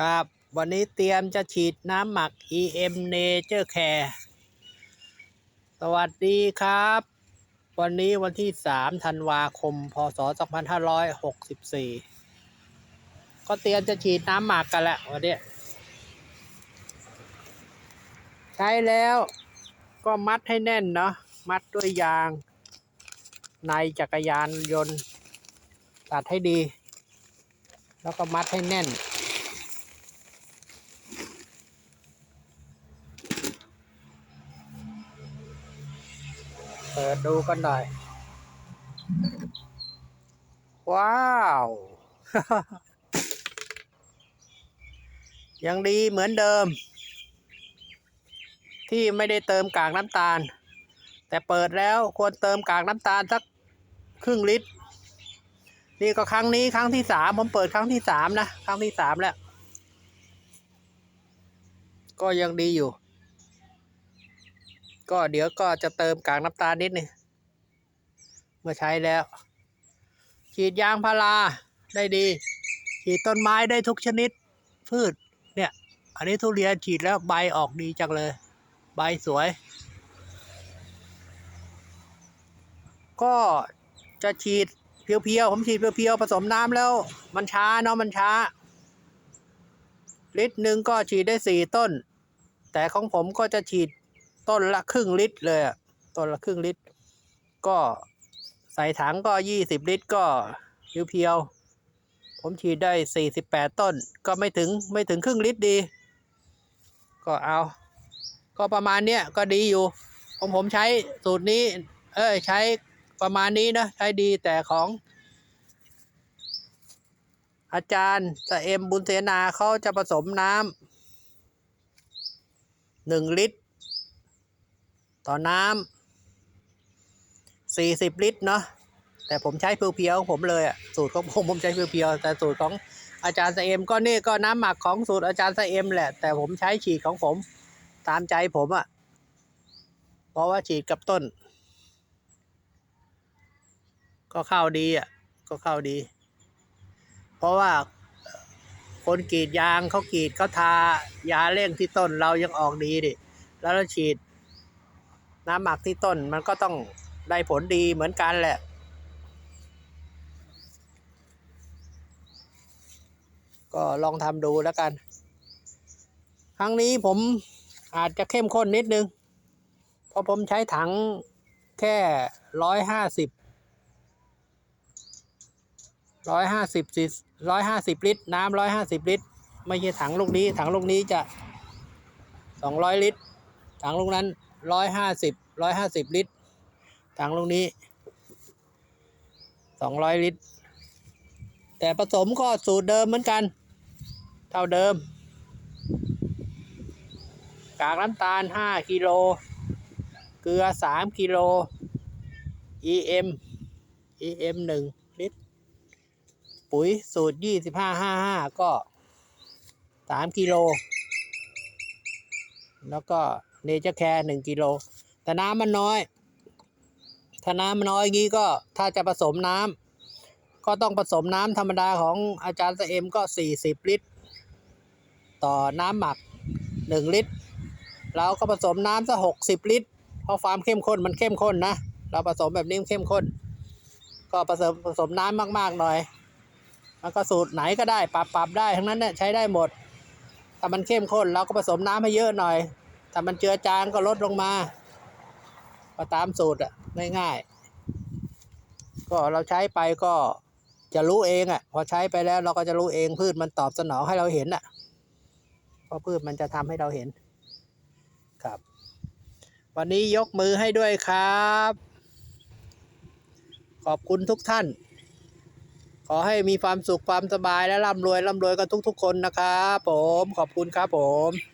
ครับ วันนี้เตรียมจะฉีดน้ำหมัก EM Nature Care สวัสดีครับ วันนี้วันที่ 3 ธันวาคม พศ 2564 ก็เตรียมจะฉีดน้ำหมักกันแล้ววันนี้ ใช้แล้วก็มัดให้แน่นเนาะ มัดด้วยยาง ในจักรยานยนต์ ตัดให้ดี แล้วก็มัดให้แน่น เปิดดูกันหน่อย ว้าว ยังดีเหมือนเดิม ที่ไม่ได้เติมกากน้ำตาล แต่เปิดแล้วควรเติมกากน้ำตาลสักครึ่งลิตร นี่ก็ครั้งนี้ครั้งที่สามผมเปิดครั้งที่สามนะ ครั้งที่สามแล้ว ก็ยังดีอยู่ ก็เดี๋ยวก็จะเติมกากน้ำตาลนิดนึงเมื่อใช้แล้ว ฉีดยางพาราได้ดี ฉีดต้นไม้ได้ทุกชนิด พืชเนี่ย อันนี้ทุเรียนฉีดแล้วใบออกดีจังเลย ใบสวย ก็จะฉีดเพียวๆ ผมฉีดเพียวๆ ผสมน้ำแล้ว มันช้าเนาะมันช้า ลิตรหนึ่งก็ฉีดได้สี่ต้น แต่ของผมก็จะฉีด ต้นละครึ่งลิตรเลยอะต้นละครึ่งลิตร ก็ใส่ถังก็ยี่สิบลิตรก็เพียวๆผมฉีดได้สี่สิบแปดต้น ก็ไม่ถึงไม่ถึงครึ่งลิตรดี ก็เอา ก็ประมาณเนี้ยก็ดีอยู่ของผมใช้สูตรนี้ เอ้ยใช้ประมาณนี้นะ ใช้ดีแต่ของ อาจารย์สเอ็มบุญเสนาเขาจะผสมน้ำหนึ่งลิตร ต่อน้ำสี่สิบลิตรเนาะแต่ผมใช้เพียวๆของผมเลยอะสูตรของผมผมใช้เพียวๆแต่สูตรของอาจารย์สเอ็มก็นี่ก็น้ำหมักของสูตรอาจารย์สเอ็มแหละ แต่ผมใช้ฉีดของผมตามใจผมอะเพราะว่าฉีดกับต้น ก็เข้าดีอะก็เข้าดี เพราะว่าคนกรีดยางเขากรีดเขาทายาเร่งที่ต้นเรายังออกดีดิ แล้วเราฉีด น้ำหมักที่ต้นมันก็ต้องได้ผลดีเหมือนกันแหละ ก็ลองทำดูแล้วกัน ครั้งนี้ผมอาจจะเข้มข้นนิดนึง เพราะผมใช้ถังแค่ร้อยห้าสิบร้อยห้าสิบสิร้อยห้าสิบลิตร น้ำร้อยห้าสิบลิตร ไม่ใช่ถังลูกนี้ ถังลูกนี้จะสองร้อยลิตร ถังลูกนั้น ร้อยห้าสิบร้อยห้าสิบลิตร ถังลูกนี้สองร้อยลิตร แต่ผสมก็สูตรเดิมเหมือนกัน เท่าเดิม กากน้ำตาลห้ากิโล เกลือสามกิโล EM EM หนึ่งลิตร ปุ๋ยสูตรยี่สิบห้าห้าห้าก็สามกิโล แล้วก็ เนเจอร์แคร์หนึ่งกิโล แต่น้ำมันน้อย ถ้าน้ำมันน้อยงี้ก็ถ้าจะผสมน้ำก็ต้องผสมน้ำธรรมดาของอาจารย์เอ็มก็สี่สิบลิตร ต่อน้ำหมักหนึ่งลิตร เราก็ผสมน้ำสักหกสิบลิตร เพราะความเข้มข้นมันเข้มข้นนะ เราผสมแบบนี้เข้มข้น ก็ผสมผสมน้ำมากๆหน่อยมันก็สูตรไหนก็ได้ปรับปรับได้ทั้งนั้นเนี่ยใช้ได้หมดถ้ามันเข้มข้นเราก็ผสมน้ำให้เยอะหน่อย ถ้ามันเจือจางก็ลดลงมา ก็ตามสูตรอะง่ายๆ ก็เราใช้ไปก็จะรู้เองอะ พอใช้ไปแล้วเราก็จะรู้เองพืชมันตอบสนองให้เราเห็นอะเพราะพืชมันจะทำให้เราเห็น ครับ วันนี้ยกมือให้ด้วยครับ ขอบคุณทุกท่าน ขอให้มีความสุขความสบายและร่ำรวยร่ำรวยกันทุก ๆ คนนะครับผมขอบคุณครับผม